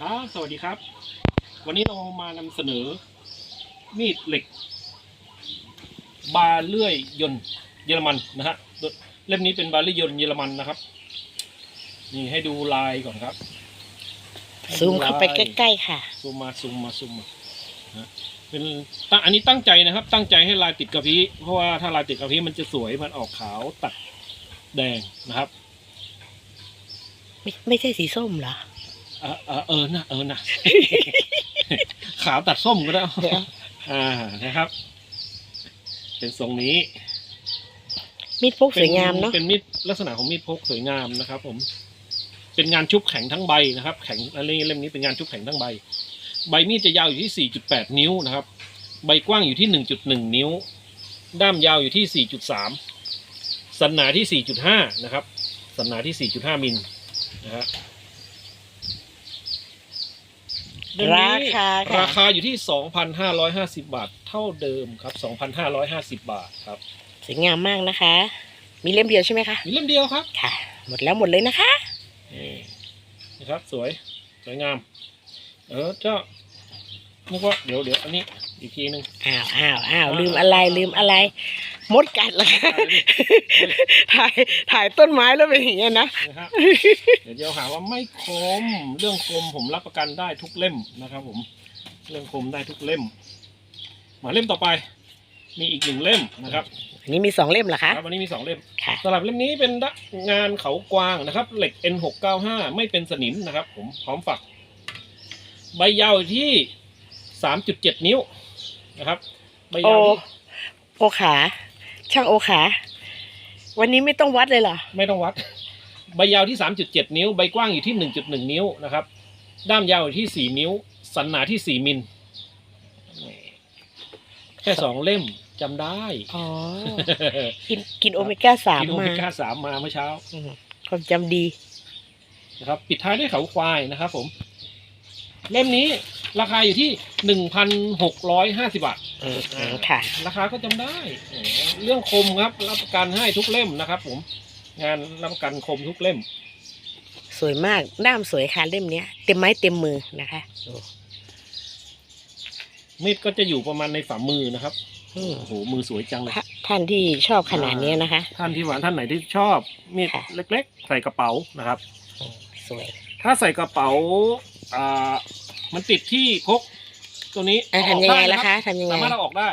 ครับ สวัสดีครับ วันนี้เรามานำเสนอ มีดเหล็ก บาเลื่อยยนต์เยอรมันนะฮะเล่มนี้เป็นบาเลื่อยยนต์เยอรมันนะครับ นี่ให้ดูลายก่อนครับซูมเข้าไปใกล้ๆค่ะซูมมาซูมมาซูมมานะเป็นตั้งอันนี้ตั้งใจนะครับ ตั้งใจให้ลายติดกระพี้เพราะว่าถ้าลายติดกระพี้มันจะสวยมันออกขาวตัดแดงนะครับ ไม่ไม่ใช่สีส้มเหรอ เออเออเออนะเออนะขาวตัดส้มก็ได้เดี๋ยวอ่านะครับ เป็นทรงนี้มีดพกสวยงามเนาะเป็นมีดลักษณะของมีดพกสวยงามนะครับ ผม เป็นงานชุบแข็งทั้งใบนะครับ แข็งอันนี้เล่มนี้เป็นงานชุบแข็งทั้งใบ ใบมีดจะยาวอยู่ที่ 4.8 นิ้วนะครับ ใบกว้างอยู่ที่ 1.1 นิ้ว ด้ามยาวอยู่ที่ 4.3 สันหนาที่ 4.5 นะครับ สันหนาที่ 4.5 มิลนะฮะ เล่มรานี้คาราค่ะคาอยู่ที่ 2,550 บาทเท่าเดิมครับ 2,550 บาทครับสวยงามมากนะคะ มีเล่มเดียวใช่ไหมคะ มีเล่มเดียวครับค่ะ หมดแล้วหมดเลยนะคะ นี่นะครับสวยสวยงาม เออเจ้านึกว่าเดี๋ยวเดี๋ยวอันนี้ อีกทีหนึ่งอ้าวอ้าวอ้าวลืมอะไรลืมอะไร มดกัดเหรอคะถ่ายถ่ายต้นไม้แล้วเป็นอย่างเงี้ยนะ นะครับเดี๋ยวเดี๋ยวหาว่าไม่คม เรื่องคมผมรับประกันได้ทุกเล่มนะครับ ผม เรื่องคมได้ทุกเล่ม มาเล่มต่อไป มีอีกหนึ่งเล่มนะครับอันนี้มีสองเล่มเหรอคะครับวันนี้มีสองเล่มค่ะ สำหรับเล่มนี้เป็นงานเขากวางนะครับ เหล็ก N695 ไม่เป็นสนิมนะครับ ผมพร้อมฝัก ใบยาวอยู่ที่ 3.7 นิ้ว นะครับใบโอยาวที่โอขา ช่างโอขา วันนี้ไม่ต้องวัดเลยเหรอ ไม่ต้องวัด ใบยาวที่ 3.7 นิ้ว ใบกว้างอยู่ที่ 1.1 นิ้วนะครับ ด้ามยาวอยู่ที่ 4 นิ้ว สันหนาที่ 4 มิลนี่แค่สองเล่มจำได้อ๋อ กินกินโอเมก้าสามกินโอมาเมก้าสามมาเมื่อเช้าอืมความจำดีนะครับ ปิดท้ายด้วยเขาควายนะครับผม เล่มนี้ ราคาอยู่ที่หนึ่งพันหกร้อยห้าสิบาทอืมอืมค่ะ ราคาก็จำได้แหมเรื่องคมครับ รับประกันให้ทุกเล่มนะครับ ผม งานรับประกันคมทุกเล่ม สวยมากด้ามสวยค่ะเล่มเนี้ยเต็มไม้เต็มมือนะคะดูมีดก็จะอยู่ประมาณในฝ่ามือนะครับอืมโอ้โหมือสวยจังเลยถ้าท่านที่ชอบขนาดเนี้ยนะคะ ท่านที่หวานท่านไหนที่ชอบมีดค่ะ เล็ก ๆ ใส่กระเป๋านะครับอืมสวย ถ้าใส่กระเป๋าอ่า มันติดที่พกตัวนี้อะเอาออกทำยังไงด้ล่ะนคะทำยังไงสามารถเอาออกได้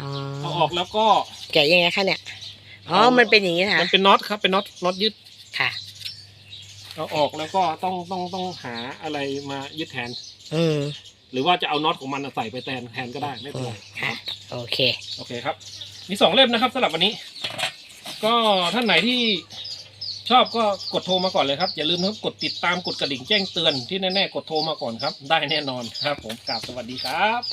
อ๋อเอาออกแล้วก็ แกะยังไงคะเนี่ยอ๋อเอามั มันเป็นอย่างนี้นะคะมันเป็นน็อตครับเป็นน็อตน็อตยึดค่ะ เอาออกแล้วก็ต้องต้องต้องหาอะไรมายึดแทน อืมหรือว่าจะเอาน็อตของมันใส่ไปแทนแทนก็ได้ไม่เป็นไรค่ะ โอเค โอเคครับ มีสองเล่มนะครับสำหรับวันนี้ ก็ท่านไหนที่ ชอบก็กดโทรมาก่อนเลยครับ อย่าลืมครับกดติดตามกดกระดิ่งแจ้งเตือนที่แน่ๆกดโทรมาก่อนครับ ได้แน่นอนครับ ผมกราบสวัสดีครับ